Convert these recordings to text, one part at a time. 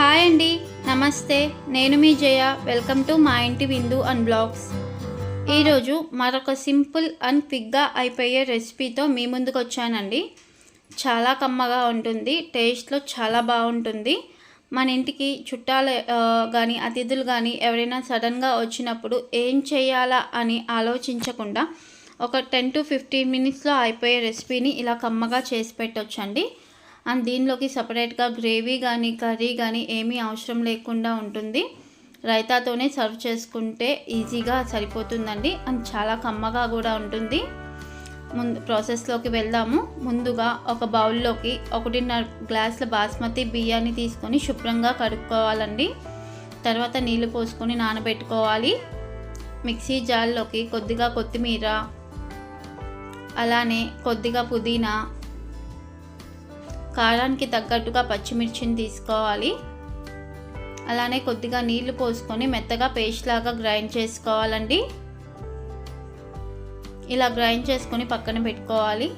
Hi అండి. నమస్తే. నేను మీ జయ. వెల్కమ్ టు మా ఇంటి విందు అండ్ బ్లాగ్స్. ఈరోజు మరొక సింపుల్ అండ్ క్విక్గా అయిపోయే రెసిపీతో మీ ముందుకు వచ్చానండి. చాలా కమ్మగా ఉంటుంది. టేస్ట్లో చాలా బాగుంటుంది. మన ఇంటికి చుట్టాలు కానీ అతిథులు కానీ ఎవరైనా సడన్గా వచ్చినప్పుడు ఏం చేయాలా అని ఆలోచించకుండా ఒక టెన్ టు ఫిఫ్టీన్ మినిట్స్లో అయిపోయే రెసిపీని ఇలా కమ్మగా చేసి పెట్టొచ్చండి. అండ్ దీనిలోకి సపరేట్గా గ్రేవీ కానీ కర్రీ కానీ ఏమీ అవసరం లేకుండా ఉంటుంది. రైతాతోనే సర్వ్ చేసుకుంటే ఈజీగా సరిపోతుందండి. అండ్ చాలా కమ్మగా కూడా ఉంటుంది. ముందు ప్రాసెస్లోకి వెళ్దాము. ముందుగా ఒక బౌల్లోకి ఒకటిన్నర గ్లాసుల బాస్మతి బియ్యాన్ని తీసుకొని శుభ్రంగా కడుక్కోవాలండి. తర్వాత నీళ్ళు పోసుకొని నానబెట్టుకోవాలి. మిక్సీ జార్లోకి కొద్దిగా కొత్తిమీర అలానే కొద్దిగా పుదీనా కారానికి తగ్గట్టుగా పచ్చిమిర్చిని తీసుకోవాలి. అలానే కొద్దిగా నీళ్ళు పోసుకొని మెత్తగా పేస్ట్ లాగా గ్రైండ్ చేసుకోవాలండి. ఇలా గ్రైండ్ చేసుకొని పక్కన పెట్టుకోవాలి.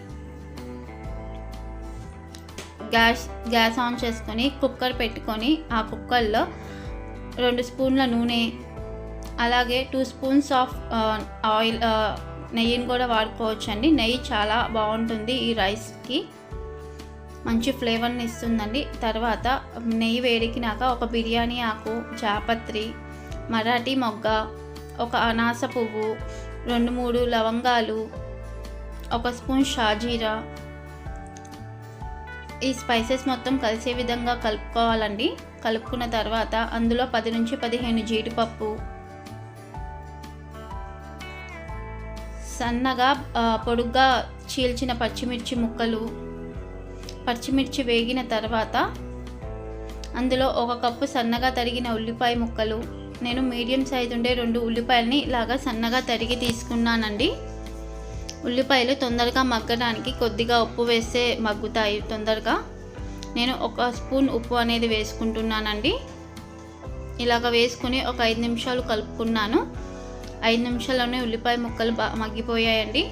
గ్యాస్ గ్యాస్ ఆన్ చేసుకొని కుక్కర్ పెట్టుకొని ఆ కుక్కర్లో రెండు స్పూన్ల నూనె అలాగే టూ స్పూన్స్ ఆఫ్ ఆయిల్ నెయ్యిని కూడా వాడుకోవచ్చండి. నెయ్యి చాలా బాగుంటుంది ఈ రైస్కి. మంచి ఫ్లేవర్ని ఇస్తుందండి. తర్వాత నెయ్యి వేడికినాక ఒక బిర్యానీ ఆకు జాపత్రి మరాఠీ మొగ్గ ఒక అనాస పువ్వు రెండు మూడు లవంగాలు ఒక స్పూన్ షాజీరా. ఈ స్పైసెస్ మొత్తం కలిసే విధంగా కలుపుకోవాలండి. కలుపుకున్న తర్వాత అందులో పది నుంచి పదిహేను జీడిపప్పు. సన్నగా పొడుగ్గా చీల్చిన పచ్చిమిర్చి ముక్కలు. పచ్చిమిర్చి వేగిన తర్వాత అందులో ఒక కప్పు సన్నగా తరిగిన ఉల్లిపాయ ముక్కలు నేను మీడియం సైజు ఉండే రెండు ఉల్లిపాయలని ఇలాగా సన్నగా తరిగి తీసుకున్నానండి. ఉల్లిపాయలు తొందరగా మగ్గడానికి కొద్దిగా ఉప్పు వేస్తే మగ్గుతాయి తొందరగా. నేను ఒక స్పూన్ ఉప్పు అనేది వేసుకుంటున్నానండి. ఇలాగ వేసుకుని ఒక ఐదు నిమిషాలు కలుపుకున్నాను. ఐదు నిమిషాల్లోనే ఉల్లిపాయ ముక్కలు బా మగ్గిపోయాయండి.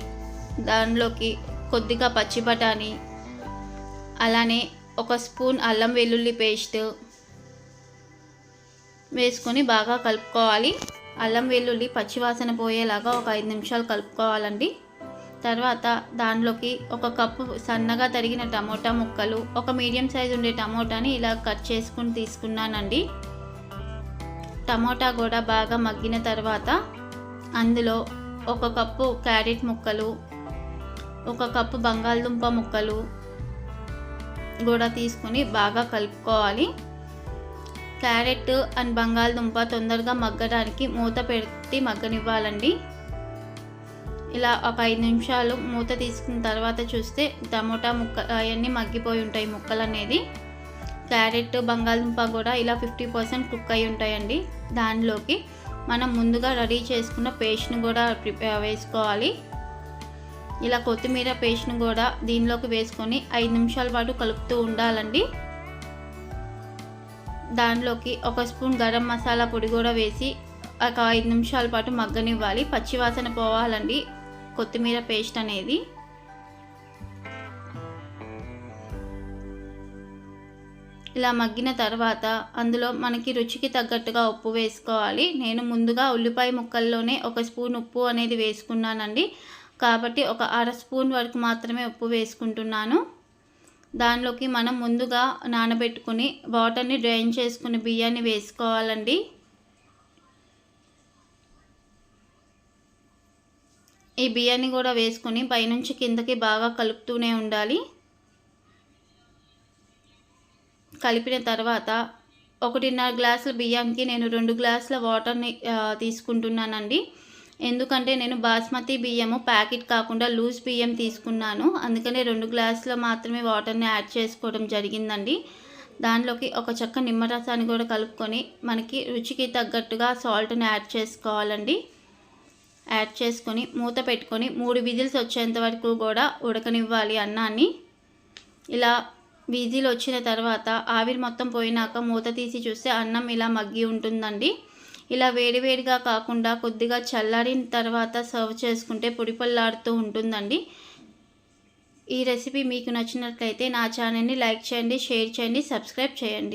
దానిలోకి కొద్దిగా పచ్చి బఠానీ అలానే ఒక స్పూన్ అల్లం వెల్లుల్లి పేస్ట్ వేసుకొని బాగా కలుపుకోవాలి. అల్లం వెల్లుల్లి పచ్చివాసన పోయేలాగా ఒక ఐదు నిమిషాలు కలుపుకోవాలండి. తర్వాత దానిలోకి ఒక కప్పు సన్నగా తరిగిన టమోటా ముక్కలు ఒక మీడియం సైజు ఉండే టమోటాని ఇలా కట్ చేసుకుని తీసుకున్నానండి. టమోటా కూడా బాగా మగ్గిన తర్వాత అందులో ఒక కప్పు క్యారెట్ ముక్కలు ఒక కప్పు బంగాళదుంప ముక్కలు కూడా తీసుకుని బాగా కలుపుకోవాలి. క్యారెట్ అండ్ బంగాళదుంప తొందరగా మగ్గడానికి మూత పెట్టి మగ్గనివ్వాలండి. ఇలా ఒక ఐదు నిమిషాలు మూత తీసుకున్న తర్వాత చూస్తే టమోటా ముక్క అవన్నీ మగ్గిపోయి ఉంటాయి ముక్కలు అనేది. క్యారెట్ బంగాళదుంప కూడా ఇలా ఫిఫ్టీ పర్సెంట్ కుక్ అయి ఉంటాయండి దానిలోకి. మనం ముందుగా రెడీ చేసుకున్న పేస్ట్ని కూడా వేసుకోవాలి. ఇలా కొత్తిమీర పేస్ట్ను కూడా దీనిలోకి వేసుకొని ఐదు నిమిషాల పాటు కలుపుతూ ఉండాలండి. దానిలోకి ఒక స్పూన్ గరం మసాలా పొడి కూడా వేసి ఒక ఐదు నిమిషాల పాటు మగ్గనివ్వాలి. పచ్చివాసన పోవాలండి కొత్తిమీర పేస్ట్ అనేది. ఇలా మగ్గిన తర్వాత అందులో మనకి రుచికి తగ్గట్టుగా ఉప్పు వేసుకోవాలి. నేను ముందుగా ఉల్లిపాయ ముక్కల్లోనే ఒక స్పూన్ ఉప్పు అనేది వేసుకున్నానండి. కాబట్టి ఒక అర స్పూన్ వరకు మాత్రమే ఉప్పు వేసుకుంటున్నాను. దానిలోకి మనం ముందుగా నానబెట్టుకుని వాటర్ని డ్రైన్ చేసుకుని బియ్యాన్ని వేసుకోవాలండి. ఈ బియ్యాన్ని కూడా వేసుకొని పైనుంచి కిందకి బాగా కలుపుతూనే ఉండాలి. కలిపిన తర్వాత ఒకటిన్నర గ్లాసుల బియ్యానికి నేను రెండు గ్లాసుల వాటర్ని తీసుకుంటున్నానండి. ఎందుకంటే నేను బాస్మతి బియ్యము ప్యాకెట్ కాకుండా లూజ్ బియ్యం తీసుకున్నాను. అందుకనే రెండు గ్లాసులు మాత్రమే వాటర్ని యాడ్ చేసుకోవడం జరిగిందండి. దానిలోకి ఒక చెక్క నిమ్మరసాన్ని కూడా కలుపుకొని మనకి రుచికి తగ్గట్టుగా సాల్ట్ని యాడ్ చేసుకోవాలండి. యాడ్ చేసుకొని మూత పెట్టుకొని మూడు విజిల్స్ వచ్చేంత వరకు కూడా ఉడకనివ్వాలి అన్నాన్ని. ఇలా విజిల్ వచ్చిన తర్వాత ఆవిరి మొత్తం పోయినాక మూత తీసి చూస్తే అన్నం ఇలా మగ్గి ఉంటుందండి. ఇలా వేడివేడిగా కాకుండా కొద్దిగా చల్లారిన తర్వాత సర్వ్ చేసుకుంటే పొడిపల్లాడుతూ ఉంటుందండి. ఈ రెసిపీ మీకు నచ్చినట్లయితే నా ఛానల్ని లైక్ చేయండి షేర్ చేయండి సబ్స్క్రైబ్ చేయండి.